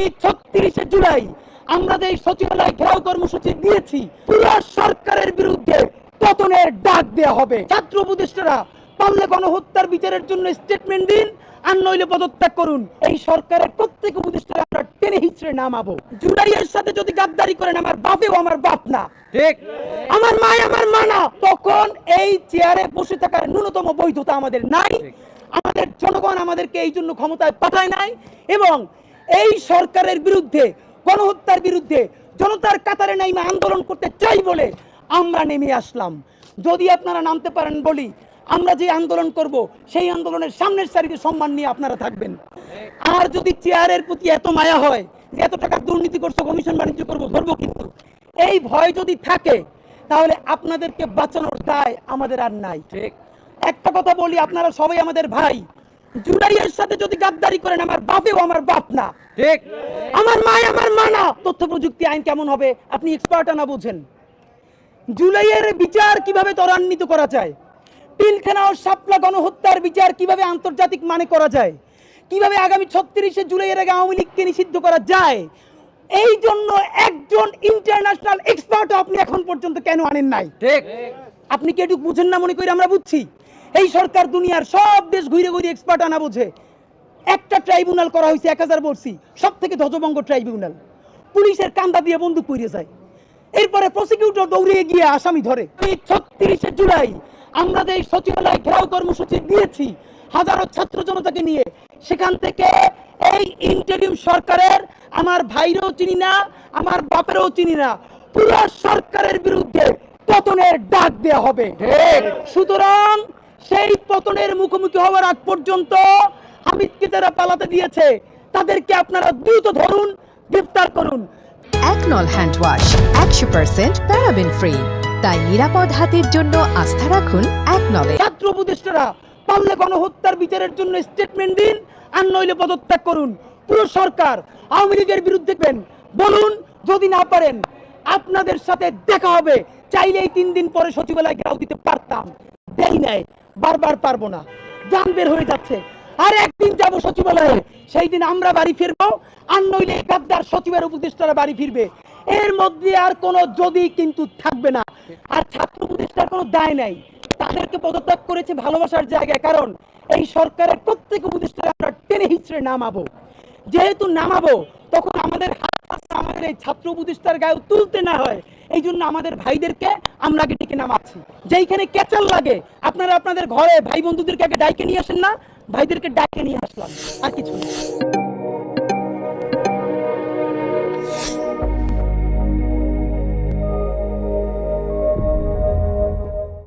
আগামী ছত্রিশে জুলাই আমরা যে এই সচিবালয় ঘেরাও কর্মসূচি দিয়েছি পুরো সরকারের বিরুদ্ধে পতনের ডাক দেওয়া হবে। ছাত্র উপদেষ্টারা পারলে গণহত্যার বিচারের জন্য স্টেটমেন্ট দিন আর নইলে পদত্যাগ করুন। এই সরকারের প্রত্যেক উপদেষ্টারা আমরা টেনে হিচড়ে নামাবো। জুলাইয়ের সাথে যদি গাদ্দারি করেন আমার বাপেও আমার বাপ না। ঠিক। আমার মা আমার মা না। তখন এই চেয়ারে বসে থাকার ন্যূনতম বৈধতা আমাদের নাই। আমাদের জনগণ আমাদেরকে এই জন্য ক্ষমতায় পাঠায় নাই এবং এই সরকারের বিরুদ্ধে গণহত্যার বিরুদ্ধে জনতার কাতারে নাইমে আন্দোলন করতে চাই বলে আমরা নেমে আসলাম। যদি আপনারা নামতে পারেন বলি আমরা যে আন্দোলন করব সেই আন্দোলনের সামনের সারিতে সম্মান নিয়ে আপনারা থাকবেন। আর যদি চেয়ারের প্রতি এত মায়া হয় যে এত টাকা দুর্নীতি করছ কমিশন বাণিজ্য করব ধরবো কিন্তু। এই ভয় যদি থাকে তাহলে আপনাদেরকে বাঁচানোর দায় আমাদের আর নাই। ঠিক। একটা কথা বলি আপনারা সবাই আমাদের ভাই। জুলাইয়ের সাথে যদি গাদ্দারি করেন আমার বাপেও আমার বাপ না। ঠিক। আমার মা আমার মা না। তথ্য প্রযুক্তি আইন কেমন হবে? আপনি এক্সপার্ট না বুঝেন। জুলাইয়ের বিচার কীভাবে ত্বরান্বিত করা যায়? পিলখানা ও শাপলা গণহত্যার বিচার কীভাবে আন্তর্জাতিক মানে করা যায়? কীভাবে আগামী ছত্রিশে জুলাইয়ের আগে আওয়ামী লীগকে নিষিদ্ধ করা যায়? এই জন্য একজন ইন্টারন্যাশনাল এক্সপার্ট আপনি এখন পর্যন্ত কেন আনেন নাই? ঠিক। আপনি কি এটুকু বুঝেন না মনে করি আমরা বুঝছি? এই সরকার দুনিয়ার সব দেশ ঘুরে ঘুরে এক্সপার্ট আনা বোঝে। একটা ট্রাইব্যুনাল করা হয়েছে এক হাজার বলছি সব থেকে ধ্বজভঙ্গ ট্রাইব্যুনাল পুলিশের কান্দা দিয়ে বন্দুক পুড়িয়ে যায়। এরপরে প্রসিকিউটর দৌড়িয়ে গিয়ে আসামি ধরে। এই ছত্রিশে জুলাই আমরা যে সচিবালয় ঘেরাও কর্মসূচি দিয়েছি হাজারো ছাত্র জনতাকে নিয়ে সেখান থেকে এই ইন্টারিম সরকারের আমার ভাইরও চিনি না আমার বাপেরও চিনি না পুরো সরকারের বিরুদ্ধে পতনের ডাক দেওয়া হবে। সুতরাং সেই পতনের মুখোমুখি হওয়ার আগ পর্যন্ত হামিদকে যারা পালাতে দিয়েছে। তাদেরকে আপনারা দ্রুত ধরুন গ্রেফতার করুন। একনল হ্যান্ড ওয়াশ একশো পার্সেন্ট প্যারাবেন ফ্রি। তাই নিরাপদ হাতের জন্য আস্থা রাখুন একনলে ছাত্র উপদেষ্টারা পারলে গণহত্যার বিচারের জন্য স্টেটমেন্ট দিন আর নইলে পদত্যাগ করুন। পুরো সরকার আওয়ামী লীগের বিরুদ্ধে দেখবেন। বলুন যদি না পারেন আপনাদের সাথে দেখা হবে। চাইলেই তিন দিন পরে সচিবালয় ঘেরাও দিতে পারতাম। দেই নাই। বারবার পারব না। যান বের হয়ে যাচ্ছে। আর একদিন যাব সচিবালয়ে। সেই দিন আমরা বাড়ি ফিরবো। আর নইলে গাদ্দার সচিবের উপদেষ্টারা বাড়ি ফিরবে। এর মধ্যে আর কোনো যদি কিন্তু থাকবে না। আর ছাত্র উপদেষ্টার কোনো দায় নাই। তাদেরকে পদত্যাগ করেছে ভালোবাসার জায়গায় কারণ এই সরকারের প্রত্যেক উপদেষ্টারা আমরা টেনে হিচড়ে নামাবো। যেহেতু নামাবো, তখন আমাদের হাত আমাদের এই ছাত্র প্রতিষ্ঠার গায়ে তুলতে না হয়, এই জন্য আমাদের ভাইদেরকে আমরা আগে ডেকে নামাচ্ছি। যেইখানে কেচাল লাগে, আপনারা আপনাদের ঘরে ভাই বন্ধুদেরকে আগে ডাইকে নিয়ে আসেন না, ভাইদেরকে ডাইকে নিয়ে আসলাম, আর কিছু না।